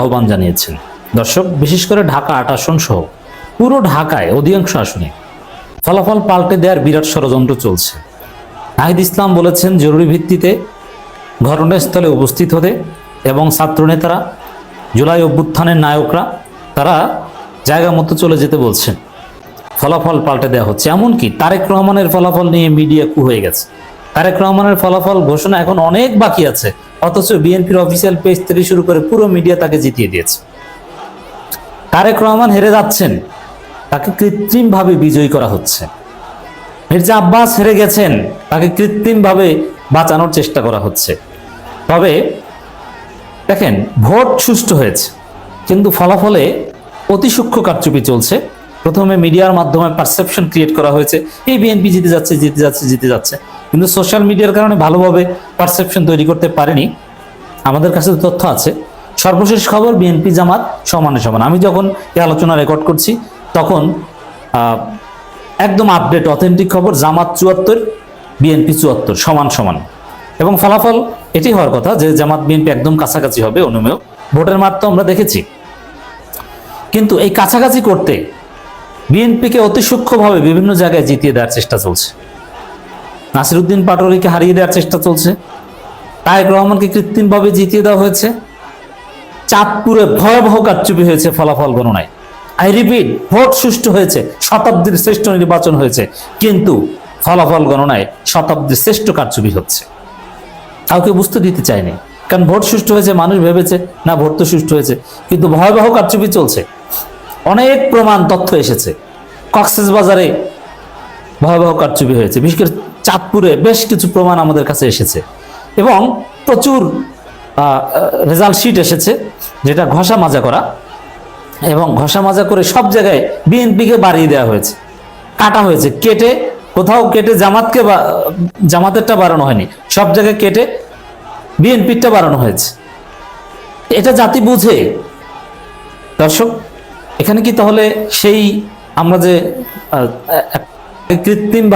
আহ্বান জানিয়েছেন। দর্শক, বিশেষ করে ঢাকা আট আসন সহ পুরো ঢাকায় অধিকাংশ আসনে ফলাফল পাল্টে দেওয়ার বিরাট ষড়যন্ত্র চলছে। নাহিদ ইসলাম বলেছেন, জরুরি ভিত্তিতে ঘটনাস্থলে উপস্থিত হতে এবং ছাত্রনেতারা, জুলাই অভ্যুত্থানের নায়করা, তারা জায়গা মতো চলে যেতে বলছেন। ফলাফল পাল্টে দেওয়া হচ্ছে। এমনকি তারেক রহমানের ফলাফল নিয়ে মিডিয়া কু হয়ে গেছে। তারেক রহমানের ফলাফল ঘোষণা এখন অনেক বাকি আছে। অথচ বিএনপির অফিসিয়াল পেজ থেকে শুরু করে পুরো মিডিয়া তাকে জিতিয়ে দিয়েছে। তারেক রহমান হেরে যাচ্ছেন, তাকে কৃত্রিমভাবে বিজয়ী করা হচ্ছে। মির্জা আব্বাস হেরে গেছেন, তাকে কৃত্রিমভাবে বাঁচানোর চেষ্টা করা হচ্ছে। তবে দেখেন, ভোট সুষ্ঠু হয়েছে, কিন্তু ফলাফলে অতি সূক্ষ্ম কারচুপি চলছে। প্রথমে মিডিয়ার মাধ্যমে পারসেপশন ক্রিয়েট করা হয়েছে, এই বিএনপি জিতে যাচ্ছে জিতে যাচ্ছে জিতে যাচ্ছে। কিন্তু সোশ্যাল মিডিয়ার কারণে ভালোভাবে পারসেপশন তৈরি করতে পারেনি। আমাদের কাছে তথ্য আছে। সর্বশেষ খবর বিএনপি জামাত সমানে সমান। আমি যখন এই আলোচনা রেকর্ড করছি, তখন একদম আপডেট অথেন্টিক খবর, জামাত চুয়াত্তর বিএনপি চুয়াত্তর, সমান সমান। এবং ফলাফল এটি হওয়ার কথা যে জামাত বিএনপি একদম কাছাকাছি হবে অনুমেয়। ভোটের তো আমরা দেখেছি। কিন্তু এই কাছাকাছি করতে বিএনপিকে অতি সূক্ষ্মভাবে বিভিন্ন জায়গায় জিতিয়ে দেওয়ার চেষ্টা চলছে। নাসিরুদ্দিন পাটোয়ারিকে হারিয়ে দেওয়ার চেষ্টা চলছে। তারেক রহমানকে কৃত্রিমভাবে জিতিয়ে দেওয়া হয়েছে। চাঁদপুরে ভয়াবহ কারচুপি হয়েছে ফলাফল গণনায়। আই রিপিট, ভোট সুষ্ঠু হয়েছে, শতাব্দীর শ্রেষ্ঠ নির্বাচন হয়েছে, কিন্তু ফলাফল গণনায় শতাব্দীর শ্রেষ্ঠ কারচুপি হচ্ছে। কাউকে বুঝতে দিতে চায়নি, কারণ ভোট সুষ্ঠু হয়েছে মানুষ ভেবেছে, না ভোট তো সুষ্ঠু হয়েছে, কিন্তু ভয়াবহ কারচুপি চলছে। অনেক প্রমাণ তথ্য এসেছে কক্সেস বাজারে ভয়াবহ কারচুপি হয়েছে, বিশেষ করে চাঁদপুরে বেশ কিছু প্রমাণ আমাদের কাছে এসেছে। এবং প্রচুর রেজাল্ট শিট এসেছে, যেটা ঘষা মাজা করা। এবং ঘষা মাজা করে সব জায়গায় বিএনপিকে বাড়িয়ে দেওয়া হয়েছে। কাটা হয়েছে, কেটে, কোথাও কেটে জামাতকে জামাতেরটা বাড়ানো হয়নি। সব জায়গায় কেটে বিএনপিরটা বাড়ানো হয়েছে। এটা জাতি বুঝে। দর্শক, এখানে কি তাহলে সেই আমরা যে কৃত্রিম